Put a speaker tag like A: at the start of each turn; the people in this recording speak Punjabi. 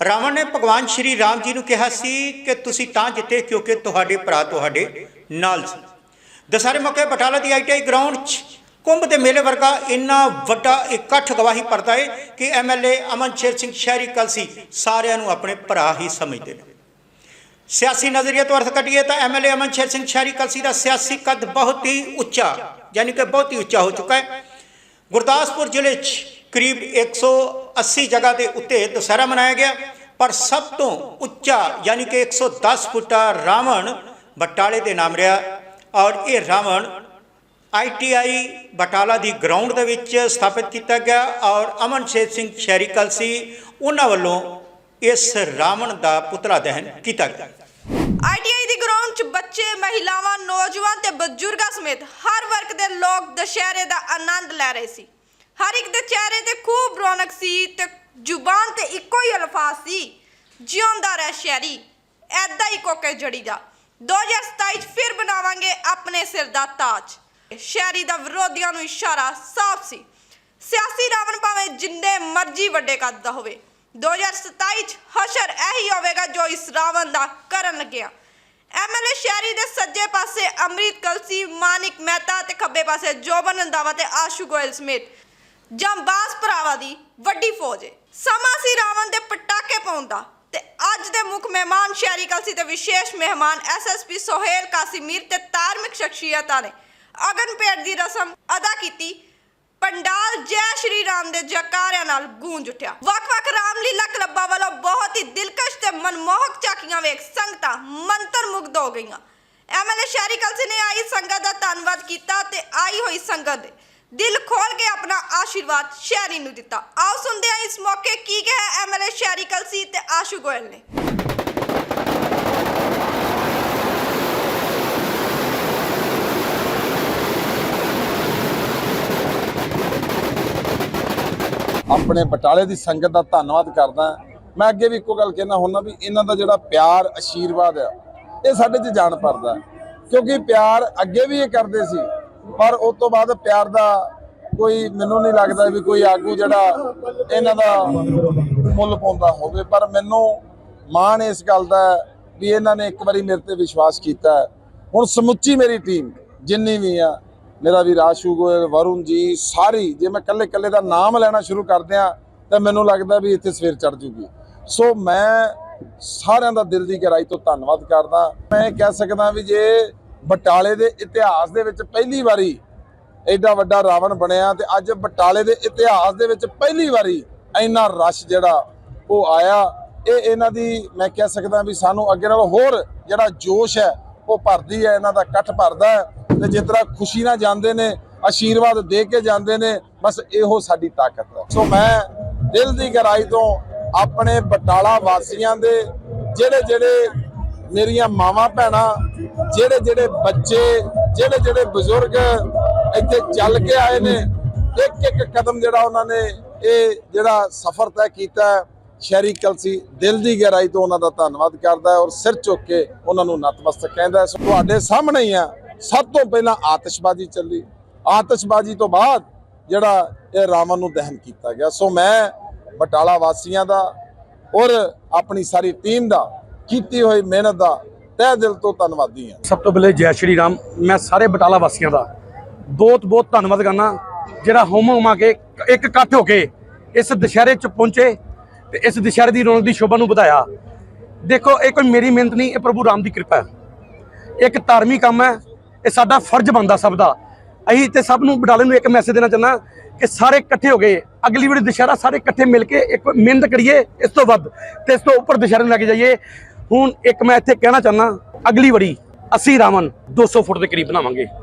A: ਰਾਵਣ ਨੇ ਭਗਵਾਨ ਸ਼੍ਰੀ ਰਾਮ ਜੀ ਨੂੰ ਕਿਹਾ ਸੀ ਕਿ ਤੁਸੀਂ ਤਾਂ ਜਿੱਤੇ ਕਿਉਂਕਿ ਤੁਹਾਡੇ ਭਰਾ ਤੁਹਾਡੇ ਨਾਲ ਸੀ। ਦਸਹਿਰੇ ਮੌਕੇ ਬਟਾਲਾ ਦੀ ਆਈਟੀਆਈ ਗਰਾਊਂਡ 'ਚ ਕੁੰਭ ਦੇ ਮੇਲੇ ਵਰਗਾ ਇੰਨਾ ਵੱਡਾ ਇਕੱਠ ਗਵਾਹੀ ਭਰਦਾ ਹੈ ਕਿ ਐਮਐਲਏ ਅਮਨ ਸ਼ੇਰ ਸਿੰਘ ਸ਼ਹਿਰੀ ਕਲਸੀ ਸਾਰਿਆਂ ਨੂੰ ਆਪਣੇ ਭਰਾ ਹੀ ਸਮਝਦੇ ਨੇ। ਸਿਆਸੀ ਨਜ਼ਰੀਏ ਤੋਂ ਅਰਥ ਕੱਢੀਏ ਤਾਂ ਐਮਐਲਏ ਅਮਨ ਸ਼ੇਰ ਸਿੰਘ ਸ਼ਹਿਰੀ ਕਲਸੀ ਦਾ ਸਿਆਸੀ ਕੱਦ ਬਹੁਤ ਹੀ ਉੱਚਾ, ਯਾਨੀ ਕਿ ਬਹੁਤ ਹੀ ਉੱਚਾ ਹੋ ਚੁੱਕਾ ਹੈ ਗੁਰਦਾਸਪੁਰ ਜ਼ਿਲ੍ਹੇ 'ਚ ਕਰੀਬ 180 ਜਗ੍ਹਾ ਦੇ ਉੱਤੇ ਦੁਸਹਿਰਾ ਮਨਾਇਆ ਗਿਆ, ਪਰ ਸਭ ਤੋਂ ਉੱਚਾ ਯਾਨੀ ਕਿ 110 ਫੁੱਟਾ ਰਾਵਣ ਬਟਾਲੇ ਦੇ ਨਾਮ ਰਿਹਾ ਔਰ ਇਹ ਰਾਵਣ ਆਈਟੀਆਈ ਬਟਾਲਾ ਦੀ ਗਰਾਊਂਡ ਦੇ ਵਿੱਚ ਸਥਾਪਿਤ ਕੀਤਾ ਗਿਆ ਔਰ ਅਮਨ ਸ਼ੇਰ ਸਿੰਘ ਸ਼ਹਿਰੀ ਸੀ ਉਹਨਾਂ ਵੱਲੋਂ ਇਸ ਰਾਵਣ ਦਾ ਪੁਤਲਾ ਦਹਨ ਕੀਤਾ ਗਿਆ।
B: ਆਈਟੀਆਈ ਦੀ ਗਰਾਊਂਡ 'ਚ ਬੱਚੇ, ਮਹਿਲਾਵਾਂ, ਨੌਜਵਾਨ ਤੇ ਬਜ਼ੁਰਗਾਂ ਸਮੇਤ ਹਰ ਵਰਗ ਦੇ ਲੋਕ ਦੁਸ਼ਹਿਰੇ ਦਾ ਆਨੰਦ ਲੈ ਰਹੇ ਸੀ। ਹਰ ਇੱਕ ਦੇ ਚਿਹਰੇ ਤੇ ਖੂਬ ਰੌਣਕ ਸੀ ਤੇ ਜ਼ੁਬਾਨ ਤੇ ਇੱਕੋ ਹੀ ਅਲਫਾਜ਼ ਸੀ, ਜਿਉਂਦਾ ਰਹਿ ਸ਼ਹਿਰੀ ਐਦਾਂ ਹੀ ਕੋਕੇ ਜੜੀ ਜਾ 2027 'ਚ ਫਿਰ ਬਣਾਵਾਂਗੇ ਆਪਣੇ ਸਿਰ ਦਾ ਤਾਜ। ਸ਼ਹਿਰੀ ਦਾ ਵਿਰੋਧੀਆਂ ਨੂੰ ਇਸ਼ਾਰਾ ਸਾਫ਼ ਸੀ। ਸਿਆਸੀ ਰਾਵਣ ਭਾਵੇਂ ਜਿੰਨੇ ਮਰਜ਼ੀ ਵੱਡੇ ਕੱਦ ਦਾ ਹੋਵੇ 2027 ਚ ਹਸ਼ਰ ਇਹੀ ਹੋਵੇਗਾ ਜੋ ਇਸ ਰਾਵਣ ਦਾ ਕਰਨ ਲੱਗਿਆ। ਐਮਐਲਏ ਸ਼ਹਿਰੀ ਦੇ ਸੱਜੇ ਪਾਸੇ ਅੰਮ੍ਰਿਤ ਕਲਸੀ, ਮਾਨਿਕ ਮਹਿਤਾ ਤੇ ਖੱਬੇ ਪਾਸੇ ਜੋਬਨ ਰੰਦਾਵਾ ਤੇ ਆਸ਼ੂ ਗੋਇਲ ਸਮੇਤ ਜੰਬਾਜ਼ ਭਰਾਵਾਂ ਦੀ ਵੱਡੀ ਫੌਜ ਏ। ਸਮਾਂ ਸੀ ਰਾਵਣ ਦੇ ਪਟਾਕੇ ਪਾਉਣ ਤੇ ਅੱਜ ਦੇ ਮੁੱਖ ਮਹਿਮਾਨ ਸ਼ਹਿਰੀ ਕਲਸੀ ਤੇ ਵਿਸ਼ੇਸ਼ ਮਹਿਮਾਨ ਐਸਐਸਪੀ ਸੋਹੇਲ ਕਾਸਿਮੀਰ ਤੇ ਧਾਰਮਿਕ ਸ਼ਖਸੀਅਤਾਂ ਨੇ ਅਗਨ ਦੀ ਰਸਮ ਅਦਾ ਕੀਤੀ। ਪੰਡਾਲ ਜੈ ਸ਼੍ਰੀ ਰਾਮ ਦੇ ਜਕਾਰਿਆਂ ਨਾਲ ਗੂੰਜ ਉੱਠਿਆ। ਵੱਖ-ਵੱਖ ਰਾਮਲੀਲਾ ਕਲੱਬਾਂ ਵੱਲੋਂ ਬਹੁਤ ਹੀ ਦਿਲਕਸ਼ ਤੇ ਮਨਮੋਹਕ ਝਾਕੀਆਂ ਵੇਖ ਸੰਗਤਾਂ ਮੰਤਰ ਮੁਗਧ ਹੋ ਗਈਆਂ। ਐਮਐਲਏ ਸ਼ਹਿਰੀ ਕਲਸੀ ਨੇ ਆਈ ਸੰਗਤ ਦਾ ਧੰਨਵਾਦ ਕੀਤਾ ਤੇ ਆਈ ਹੋਈ ਸੰਗਤ ਦੇ ਦਿਲ ਖੋਲ ਕੇ ਆਪਣਾ ਆਸ਼ੀਰਵਾਦ ਸ਼ਹਿਰੀ ਨੂੰ ਦਿੱਤਾ। ਆਓ ਸੁਣਦੇ ਹਾਂ ਇਸ ਮੌਕੇ ਕੀ ਕਿਹਾ ਐਮਐਲਏ ਸ਼ਹਿਰੀ ਕਲਸੀ ਤੇ ਆਸ਼ੂ ਗੋਇਲ ਨੇ।
C: ਆਪਣੇ ਬਟਾਲੇ ਦੀ ਸੰਗਤ ਦਾ ਧੰਨਵਾਦ ਕਰਦਾ ਮੈਂ ਅੱਗੇ ਵੀ ਇੱਕੋ ਗੱਲ ਕਹਿਣਾ ਹੁੰਦਾ ਵੀ ਇਹਨਾਂ ਦਾ ਜਿਹੜਾ ਪਿਆਰ, ਆਸ਼ੀਰਵਾਦ ਆ, ਇਹ ਸਾਡੇ 'ਚ ਜਾਣ ਪਰਦਾ ਕਿਉਂਕਿ ਪਿਆਰ ਅੱਗੇ ਵੀ ਇਹ ਕਰਦੇ ਸੀ। ਪਰ ਉਸ ਤੋਂ ਬਾਅਦ ਪਿਆਰ ਦਾ ਕੋਈ ਮੈਨੂੰ ਨਹੀਂ ਲੱਗਦਾ ਵੀ ਕੋਈ ਆਗੂ ਜਿਹੜਾ ਇਹਨਾਂ ਦਾ ਮੁੱਲ ਪਾਉਂਦਾ ਹੋਵੇ। ਪਰ ਮੈਨੂੰ ਮਾਣ ਇਸ ਗੱਲ ਦਾ ਵੀ ਇਹਨਾਂ ਨੇ ਇੱਕ ਵਾਰੀ ਮੇਰੇ ਤੇ ਵਿਸ਼ਵਾਸ ਕੀਤਾ ਹੁਣ ਸਮੁੱਚੀ ਮੇਰੀ ਟੀਮ, ਜਿੰਨੀ ਵੀ ਆ, ਮੇਰਾ ਵੀ ਰਾਸ਼ੂ ਗੋਇਲ, ਵਰੁਣ ਜੀ, ਸਾਰੀ, ਜੇ ਮੈਂ ਕੱਲੇ ਕੱਲੇ ਦਾ ਨਾਮ ਲੈਣਾ ਸ਼ੁਰੂ ਕਰ ਦਿਆਂ ਤਾਂ ਮੈਨੂੰ ਲੱਗਦਾ ਵੀ ਇੱਥੇ ਸਵੇਰ ਚੜ ਜੂਗੀ। ਸੋ ਮੈਂ ਸਾਰਿਆਂ ਦਾ ਦਿਲ ਦੀ ਗਹਿਰਾਈ ਤੋਂ ਧੰਨਵਾਦ ਕਰਦਾ। ਮੈਂ ਇਹ ਕਹਿ ਸਕਦਾ ਵੀ ਜੇ ਬਟਾਲੇ ਦੇ ਇਤਿਹਾਸ ਦੇ ਵਿੱਚ ਪਹਿਲੀ ਵਾਰੀ ਐਡਾ ਵੱਡਾ ਰਾਵਣ ਬਣਿਆ ਤੇ ਅੱਜ ਬਟਾਲੇ ਦੇ ਇਤਿਹਾਸ ਦੇ ਵਿੱਚ ਪਹਿਲੀ ਵਾਰੀ ਇੰਨਾ ਰਸ਼ ਜਿਹੜਾ ਉਹ ਆਇਆ। ਇਹ ਇਹਨਾਂ ਦੀ ਮੈਂ ਕਹਿ ਸਕਦਾ ਵੀ ਸਾਨੂੰ ਅੱਗੇ ਨਾਲ ਹੋਰ ਜਿਹੜਾ ਜੋਸ਼ ਹੈ, ਉਹ ਭਰਦੀ ਹੈ, ਇਹਨਾਂ ਦਾ ਇਕੱਠ ਭਰਦਾ ਹੈ ਤੇ ਜਿਸ ਤਰ੍ਹਾਂ ਖੁਸ਼ੀ ਨਾਲ ਜਾਂਦੇ ਨੇ, ਆਸ਼ੀਰਵਾਦ ਦੇ ਕੇ ਜਾਂਦੇ ਨੇ, ਬਸ ਇਹੋ ਸਾਡੀ ਤਾਕਤ ਹੈ। ਸੋ ਮੈਂ ਦਿਲ ਦੀ ਗਹਿਰਾਈ ਤੋਂ ਆਪਣੇ ਬਟਾਲਾ ਵਾਸੀਆਂ ਦੇ ਜਿਹੜੇ ਜਿਹੜੇ ਮੇਰੀਆਂ ਮਾਵਾਂ ਭੈਣਾਂ, ਜਿਹੜੇ ਜਿਹੜੇ ਬੱਚੇ, ਜਿਹੜੇ ਜਿਹੜੇ ਬਜ਼ੁਰਗ ਇੱਥੇ ਚੱਲ ਕੇ ਆਏ ਨੇ, ਇੱਕ ਇੱਕ ਕਦਮ ਜਿਹੜਾ ਉਹਨਾਂ ਨੇ ਇਹ ਜਿਹੜਾ ਸਫ਼ਰ ਤੈਅ ਕੀਤਾ ਸ਼ਹਿਰੀ ਕਲਸੀ ਦਿਲ ਦੀ ਗਹਿਰਾਈ ਤੋਂ ਉਹਨਾਂ ਦਾ ਧੰਨਵਾਦ ਕਰਦਾ ਔਰ ਸਿਰ ਚੁੱਕ ਕੇ ਉਹਨਾਂ ਨੂੰ ਨਤਮਸਤਕ ਕਹਿੰਦਾ ਸੋ ਤੁਹਾਡੇ ਸਾਹਮਣੇ ਹੀ ਆ, ਸਭ ਤੋਂ ਪਹਿਲਾਂ ਆਤਿਸ਼ਬਾਜ਼ੀ ਚੱਲੀ। ਆਤਿਸ਼ਬਾਜ਼ੀ ਤੋਂ ਬਾਅਦ ਜਿਹੜਾ ਇਹ ਰਾਵਣ ਨੂੰ ਦਹਨ ਕੀਤਾ ਗਿਆ। ਸੋ ਮੈਂ ਬਟਾਲਾ ਵਾਸੀਆਂ ਦਾ ਔਰ ਆਪਣੀ ਸਾਰੀ ਟੀਮ ਦਾ ਕੀਤੀ ਹੋਈ ਮਿਹਨਤ ਦਾ ਤਹਿ ਦਿਲ ਤੋਂ ਧੰਨਵਾਦੀ ਹਾਂ।
D: ਸਭ ਤੋਂ ਪਹਿਲੇ ਜੈ ਸ਼੍ਰੀ ਰਾਮ, ਮੈਂ ਸਾਰੇ ਬਟਾਲਾ ਵਾਸੀਆਂ ਦਾ ਬਹੁਤ ਬਹੁਤ ਧੰਨਵਾਦ ਕਰਨਾ। ਜਿਹੜਾ ਹੋਮ ਹੁਮਾ ਕੇ ਇੱਕ ਇਕੱਠ ਹੋ ਕੇ ਇਸ ਦੁਸ਼ਹਿਰੇ ਚ ਪਹੁੰਚੇ ਤੇ ਇਸ ਦੁਸ਼ਹਿਰੇ ਦੀ ਰੌਣਕ ਦੀ ਸ਼ੋਭਾ ਨੂੰ ਵਧਾਇਆ। ਦੇਖੋ, ਇਹ ਕੋਈ ਮੇਰੀ ਮਿਹਨਤ ਨਹੀਂ, ਇਹ ਪ੍ਰਭੂ ਰਾਮ ਦੀ ਕਿਰਪਾ ਹੈ। ਇੱਕ ਧਾਰਮਿਕ ਕੰਮ ਹੈ, ਇਹ ਸਾਡਾ ਫਰਜ਼ ਬਣਦਾ ਸਭ ਦਾ। ਅਸੀਂ ਤੇ ਸਭ ਨੂੰ ਬਟਾਲੇ ਨੂੰ ਇੱਕ ਮੈਸੇਜ ਦੇਣਾ ਚਾਹੁੰਦਾ ਕਿ ਸਾਰੇ ਇਕੱਠੇ ਹੋ ਗਏ, ਅਗਲੀ ਵਾਰੀ ਦੁਸ਼ਹਿਰਾ ਸਾਰੇ ਇਕੱਠੇ ਮਿਲ ਕੇ ਇੱਕ ਮਿਹਨਤ ਕਰੀਏ, ਇਸ ਤੋਂ ਵੱਧ ਤੇ ਇਸ ਤੋਂ ਉੱਪਰ ਦੁਸ਼ਹਿਰੇ ਨੂੰ ਲੈ ਕੇ ਜਾਈਏ। ਹੁਣ ਇੱਕ ਮੈਂ ਇੱਥੇ ਕਹਿਣਾ ਚਾਹੁੰਦਾ, ਅਗਲੀ ਵਾਰੀ ਅਸੀਂ ਰਾਵਣ 200 ਫੁੱਟ ਦੇ ਕਰੀਬ ਬਣਾਵਾਂਗੇ।